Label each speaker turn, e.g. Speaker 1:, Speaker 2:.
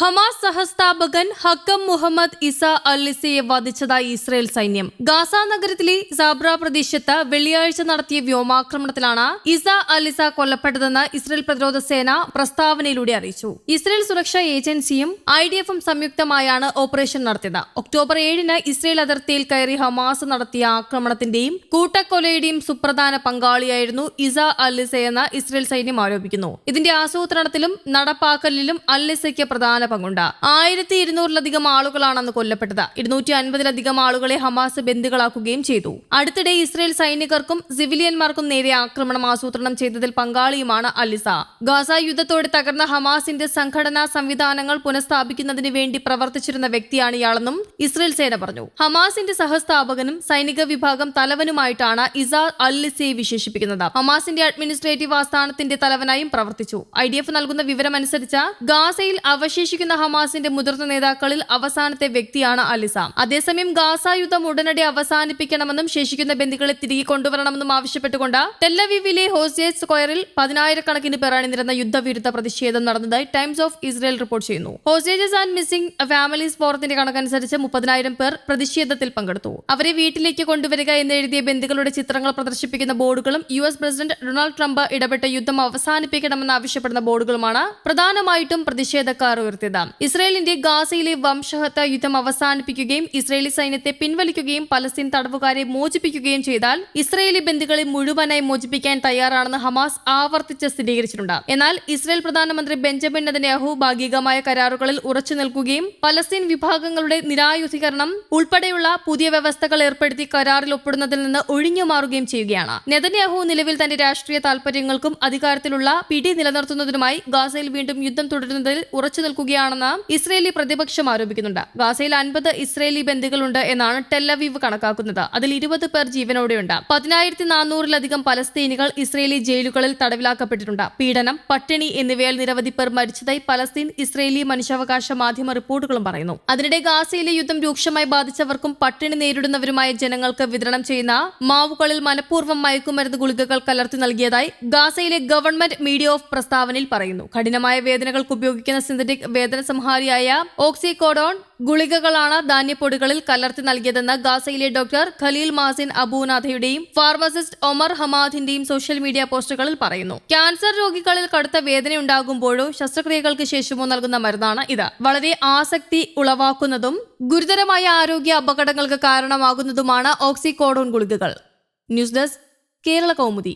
Speaker 1: Hamas സഹസ്ഥാപകൻ Hakam Muhammad Isa അല്ലിസയെ വധിച്ചതായി ഇസ്രയേൽ സൈന്യം. ഗാസ നഗരത്തിലെ സാബ്ര പ്രദേശത്ത് വെള്ളിയാഴ്ച നടത്തിയ വ്യോമാക്രമണത്തിലാണ് ഇസ അല്ലിസ കൊല്ലപ്പെട്ടതെന്ന് ഇസ്രയേൽ പ്രതിരോധ സേന പ്രസ്താവനയിലൂടെ അറിയിച്ചു. ഇസ്രയേൽ സുരക്ഷാ ഏജൻസിയും ഐ ഡി എഫും സംയുക്തമായാണ് ഓപ്പറേഷൻ നടത്തിയത്. ഒക്ടോബർ ഏഴിന് ഇസ്രയേൽ അതിർത്തിയിൽ കയറി ഹമാസ് നടത്തിയ ആക്രമണത്തിന്റെയും കൂട്ടക്കൊലയുടെയും സുപ്രധാന പങ്കാളിയായിരുന്നു ഇസ അല്ലിസയെന്ന് ഇസ്രയേൽ സൈന്യം ആരോപിക്കുന്നു. ഇതിന്റെ ആസൂത്രണത്തിലും നടപ്പാക്കലിലും അല്ലിസയ്ക്ക് പ്രധാന പങ്കുണ്ട്. ആയിരത്തി ഇരുന്നൂറിലധികം ആളുകളാണ് അന്ന് കൊല്ലപ്പെട്ടത്. ഇരുന്നൂറ്റി അൻപതിലധികം ആളുകളെ ഹമാസ് ബന്ദികളാക്കുകയും ചെയ്തു. അടുത്തിടെ ഇസ്രയേൽ സൈനികർക്കും സിവിലിയന്മാർക്കും നേരെ ആക്രമണം ആസൂത്രണം ചെയ്തതിൽ പങ്കാളിയുമാണ് അലിസ ഗാസ യുദ്ധത്തോടെ തകർന്ന ഹമാസിന്റെ സംഘടനാ സംവിധാനങ്ങൾ പുനഃസ്ഥാപിക്കുന്നതിന് വേണ്ടി പ്രവർത്തിച്ചിരുന്ന വ്യക്തിയാണ് ഇയാളെന്നും ഇസ്രയേൽ സേന പറഞ്ഞു. ഹമാസിന്റെ സഹസ്ഥാപകനും സൈനിക വിഭാഗം തലവനുമായിട്ടാണ് ഇസ അലിസയെ വിശേഷിപ്പിക്കുന്നത്. ഹമാസിന്റെ അഡ്മിനിസ്ട്രേറ്റീവ് ആസ്ഥാനത്തിന്റെ തലവനായും പ്രവർത്തിച്ചു. ഐ ഡി എഫ് നൽകുന്ന വിവരമനുസരിച്ച് ഗാസയിൽ അവശേഷിക്കുന്ന ഹമാസിന്റെ മുതിർന്ന നേതാക്കളിൽ അവസാനത്തെ വ്യക്തിയാണ് അലിസാം. അതേസമയം ഗാസ യുദ്ധം ഉടനടി അവസാനിപ്പിക്കണമെന്നും ശേഷിക്കുന്ന ബന്ധുക്കളെ തിരികെ കൊണ്ടുവരണമെന്നും ആവശ്യപ്പെട്ടുകൊണ്ട് ടെല്ലവീവിലെ ഹോസിയ സ്ക്വയറിൽ പതിനായിരക്കണക്കിന് പേർ അണിനിരുന്ന യുദ്ധവിരുദ്ധ പ്രതിഷേധം നടന്നതായി ടൈംസ് ഓഫ് ഇസ്രയേൽ റിപ്പോർട്ട് ചെയ്യുന്നു. ഹോസേജസ് ആൻഡ് മിസ്സിംഗ് ഫാമിലീസ് ഫോറത്തിന്റെ കണക്കനുസരിച്ച് മുപ്പതിനായിരം പേർ പ്രതിഷേധത്തിൽ പങ്കെടുത്തു. അവരെ വീട്ടിലേക്ക് കൊണ്ടുവരിക എന്ന് എഴുതിയ ബന്ദികളുടെ ചിത്രങ്ങൾ പ്രദർശിപ്പിക്കുന്ന ബോർഡുകളും U S president Donald Trump ഇടപെട്ട യുദ്ധം അവസാനിപ്പിക്കണമെന്ന് ആവശ്യപ്പെടുന്ന ബോർഡുകളുമാണ് പ്രധാനമായിട്ടും പ്രതിഷേധക്കാർ ഉയർത്തിയത് ഇസ്രായേലിന്റെ ഗാസയിലെ വംശഹത്യ യുദ്ധം അവസാനിപ്പിക്കുകയും ഇസ്രായേലി സൈന്യത്തെ പിൻവലിക്കുകയും പലസ്തീൻ തടവുകാരെ മോചിപ്പിക്കുകയും ചെയ്താൽ ഇസ്രായേലി ബന്ധുക്കളെ മുഴുവനായി മോചിപ്പിക്കാൻ തയ്യാറാണെന്ന് ഹമാസ് ആവർത്തിച്ച് സ്ഥിരീകരിച്ചിട്ടുണ്ട്. എന്നാൽ ഇസ്രായേൽ പ്രധാനമന്ത്രി ബെഞ്ചമിൻ നെതന്യാഹു ഭാഗികമായ കരാറുകളിൽ ഉറച്ചു നിൽക്കുകയും പലസ്തീൻ വിഭാഗങ്ങളുടെ നിരായുധീകരണം ഉൾപ്പെടെയുള്ള പുതിയ വ്യവസ്ഥകൾ ഏർപ്പെടുത്തി കരാറിൽ ഒപ്പിടുന്നതിൽ നിന്ന് ഒഴിഞ്ഞു മാറുകയും ചെയ്യുകയാണ്. നെതന്യാഹു നിലവിൽ തന്റെ രാഷ്ട്രീയ താൽപര്യങ്ങൾക്കും അധികാരത്തിലുള്ള പിടി നിലനിർത്തുന്നതിനുമായി ഗാസയിൽ വീണ്ടും യുദ്ധം തുടരുന്നതിൽ ഉറച്ചു നിൽക്കുകയാണെന്ന് ഇസ്രയേലി പ്രതിപക്ഷം ആരോപിക്കുന്നുണ്ട്. ഗാസയിൽ അൻപത് ഇസ്രയേലി ബന്ദികളുണ്ട് എന്നാണ് ടെല്ലവീവ് കണക്കാക്കുന്നത്. അതിൽ ഇരുപത് പേർ ജീവനോടെയുണ്ട്. പതിനായിരത്തി നാനൂറിലധികം പലസ്തീനികൾ ഇസ്രയേലി ജയിലുകളിൽ തടവിലാക്കപ്പെട്ടിട്ടുണ്ട്. പീഡനം പട്ടിണി എന്നിവയിൽ നിരവധി പേർ മരിച്ചതായി പലസ്തീൻ ഇസ്രയേലി മനുഷ്യാവകാശ മാധ്യമ റിപ്പോർട്ടുകളും പറയുന്നു. അതിനിടെ ഗാസയിലെ യുദ്ധം രൂക്ഷമായി ബാധിച്ചവർക്കും പട്ടിണി നേരിടുന്നവരുമായ ജനങ്ങൾക്ക് വിതരണം ചെയ്യുന്ന മാവുകളിൽ മനഃപൂർവം മയക്കുമരുന്ന് ഗുളികകൾ കലർത്തി നൽകിയതായി ഗാസയിലെ ഗവൺമെന്റ് മീഡിയ ഓഫ് പ്രസ്താവനയിൽ പറയുന്നു. കഠിനമായ വേദനകൾക്ക് ഉപയോഗിക്കുന്ന സിന്തറ്റിക് വേദന സംഹാരിയായ ഓക്സികോഡോൺ ഗുളികകളാണ് ധാന്യപ്പൊടികളിൽ കലർത്തി നൽകിയതെന്ന് ഗാസയിലെ ഡോക്ടർ ഖലീൽ മാസിൻ അബൂനാഥയുടെയും ഫാർമസിസ്റ്റ് ഒമർ ഹമാദിന്റെയും സോഷ്യൽ മീഡിയ പോസ്റ്റുകളിൽ പറയുന്നു. ക്യാൻസർ രോഗികളിൽ കടുത്ത വേദനയുണ്ടാകുമ്പോഴോ ശസ്ത്രക്രിയകൾക്ക് ശേഷമോ നൽകുന്ന മരുന്നാണ് ഇത്. വളരെ ആസക്തി ഉളവാക്കുന്നതും ഗുരുതരമായ ആരോഗ്യ അപകടങ്ങൾക്ക് കാരണമാകുന്നതുമാണ് ഓക്സിക്കോഡോൺ ഗുളികകൾ. News desk Kerala Kaumudi.